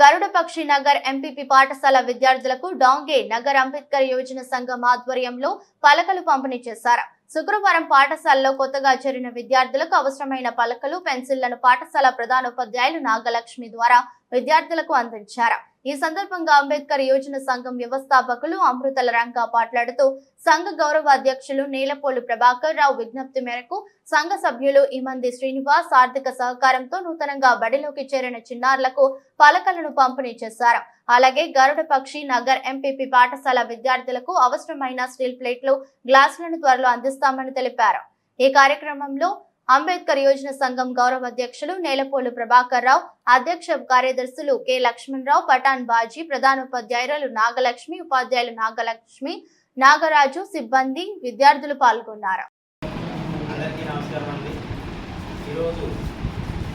గరుడ పక్షి నగర్ ఎంపీపీ పాఠశాల విద్యార్థులకు డాంగే నగర్ అంబేద్కర్ యోజన సంఘం ఆధ్వర్యంలో పలకలు పంపిణీ చేశారు. శుక్రవారం పాఠశాలలో కొత్తగా చేరిన విద్యార్థులకు అవసరమైన పలకలు పెన్సిళ్ళను పాఠశాల ప్రధానోపాధ్యాయులు నాగలక్ష్మి ద్వారా విద్యార్థులకు అందించారు. ఈ సందర్భంగా అంబేద్కర్ యోజన సంఘం వ్యవస్థాపకులు అమృతల రంగా మాట్లాడుతూ సంఘ గౌరవ అధ్యక్షులు నీలపోలు ప్రభాకర్ రావు విజ్ఞప్తి మేరకు సంఘ సభ్యులు ఇమంది శ్రీనివాస్ ఆర్థిక సహకారంతో నూతనంగా బడిలోకి చేరిన చిన్నారులకు పలకలను పంపిణీ చేశారు. అలాగే గరుడ పక్షి నగర్ ఎంపీపీ పాఠశాల విద్యార్థులకు అవసరమైన స్టీల్ ప్లేట్లు గ్లాసులను త్వరలో నిర్వహిస్తామని తెలిపారు. ఈ కార్యక్రమంలో అంబేద్కర్ యోజన సంఘం గౌరవ అధ్యక్షులు నేలపోలు ప్రభాకర్ రావు అధ్యక్ష కార్యదర్శులు కె లక్ష్మణరావు పఠాన్ బాజీ ప్రధానోపాధ్యాయులు నాగలక్ష్మి ఉపాధ్యాయులు నాగలక్ష్మి నాగరాజు సిబ్బంది విద్యార్థులు పాల్గొన్నారు. అందరికీ నమస్కారం అండి. ఈరోజు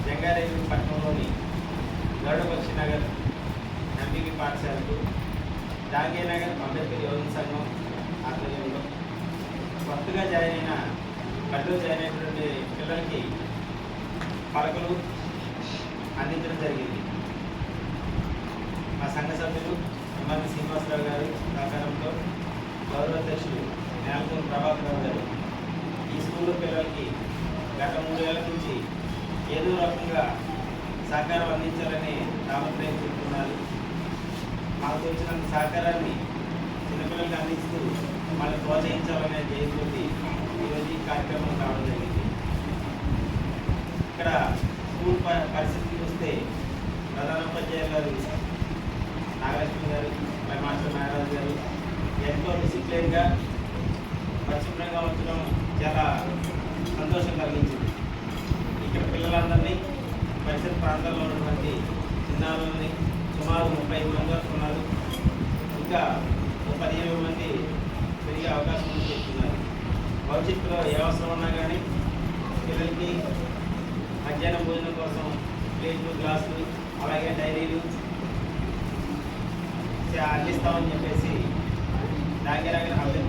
జంగారెడ్డి పట్టణంలోని గరుడపక్షి నగర్ ఎంపీకి పాఠశాలకు జాంగే నగర్ అంబేద్కర్ యోజన సంఘం ఆధ్వర్యంలో కొత్తగా జాయిన్ అయిన బడిలో జాయిన్ అయినటువంటి పిల్లలకి పలకలు అందించడం జరిగింది. మా సంఘ సభ్యులు ఎంఆర్పి శ్రీనివాసరావు గారు సహకారంతో గౌరవ అధ్యక్షులు నేలకూరు ప్రభాకర్ రావు గారు ఈ స్కూల్ పిల్లలకి గత మూడేళ్ళ నుంచి ఏదో రకంగా సహకారం అందించాలని తాపత్రయం చెప్తున్నారు. మాకు వచ్చినంత సహకారాన్ని చిన్నపిల్లలకి అందిస్తూ మళ్ళీ ప్రోత్సహించాలనే కార్యక్రమం కావడం జరిగింది. ఇక్కడ స్కూల్ ప- పరిస్థితి చూస్తే ప్రధానోపాధ్యాయులు గారు నాగలక్ష్మి గారు మాస్టర్ నాగరాజు గారు ఎంతో డిసిప్లిన్గా పరిశుభ్రంగా ఉంచడం చాలా సంతోషం కలిగించింది. ఇక్కడ పిల్లలందరినీ పరిసర ప్రాంతాల్లో ఉన్నటువంటి చిన్నారులని సుమారు ముప్పై ఐదు మంది వస్తున్నారు. ఉన్నారు ఇంకా ఒక పదిహేను మంది పెరిగే అవకాశం ఉంది. భవిష్యత్తులో ఏ అవసరం ఉన్నా కానీ పిల్లలకి మధ్యాహ్నం భోజనం కోసం ప్లేట్లు గ్లాసులు అలాగే డైరీలు అందిస్తామని చెప్పేసి నాగేనగర్ అంబేద్కర్